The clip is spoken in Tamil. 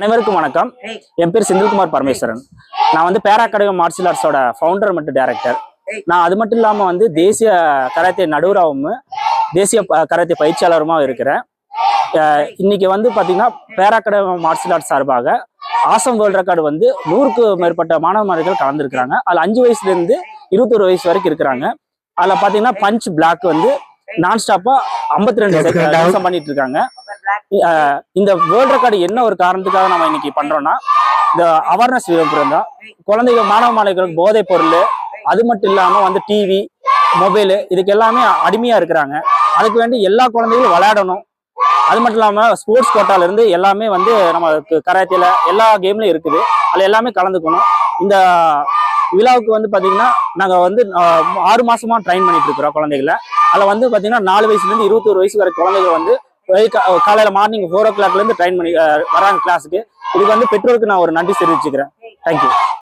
அனைவருக்கும் வணக்கம். என் பேர் செந்தில்குமார் பரமேஸ்வரன். நான் வந்து பேரா அகாடமி மார்ஷியல் ஆர்ட்ஸோட ஃபவுண்டர் மற்றும் டைரக்டர் நான் அது மட்டும் இல்லாமல் வந்து தேசிய கராத்தே நடுவராகவும் தேசிய கராத்தே பயிற்சியாளருமா இருக்கிறேன். இன்னைக்கு வந்து பார்த்தீங்கன்னா பேரா அகாடமி மார்ஷியல் ஆர்ட்ஸ் சார்பாக ஆசம் வேர்ல்ட் ரெக்கார்டு வந்து நூறுக்கு மேற்பட்ட மாணவ மாணவிகள் கலந்துருக்கிறாங்க. அதில் அஞ்சு வயசுலேருந்து இருபத்தொரு வயசு வரைக்கும் இருக்கிறாங்க. அதில் பார்த்தீங்கன்னா பஞ்ச் பிளாக் வந்து நான் ஸ்டாப்பாக ஐம்பத்தி ரெண்டு நிமிஷம் பண்ணிட்டு இருக்காங்க. இந்த வேர்ல்ட் ரெக்கார்டு என்ன ஒரு காரணத்துக்காக நம்ம இன்னைக்கு பண்றோம்னா இந்த அவேர்னஸ் விழுப்புரம் தான் குழந்தைகள் மாணவ மாணவிகளுக்கு போதைப் பொருள் அது மட்டும் இல்லாம வந்து டிவி மொபைலு இதுக்கு எல்லாமே அடிமையா இருக்கிறாங்க. அதுக்கு வேண்டி எல்லா குழந்தைகளும் விளையாடணும். அது மட்டும் இல்லாம ஸ்போர்ட்ஸ் கோட்டால இருந்து எல்லாமே வந்து நமக்கு கராத்தில எல்லா கேம்லயும் இருக்குது. அதுல எல்லாமே கலந்துக்கணும். இந்த விழாவுக்கு வந்து பாத்தீங்கன்னா நாங்க வந்து ஆறு மாசமா ட்ரைன் பண்ணிட்டு இருக்கிறோம் குழந்தைகளை. அதில் வந்து பாத்தீங்கன்னா நாலு வயசுல இருந்து இருபத்தொரு வயசு வரை குழந்தைகள் வந்து காலையில மார்னிங் ஃபோர் ஓ கிளாக்ல இருந்து ட்ரைன் பண்ணி வராங்க கிளாஸுக்கு இதுக்கு வந்து பெற்றோருக்கு நான் ஒரு நன்றி தெரிவிச்சுக்கிறேன். தேங்க்யூ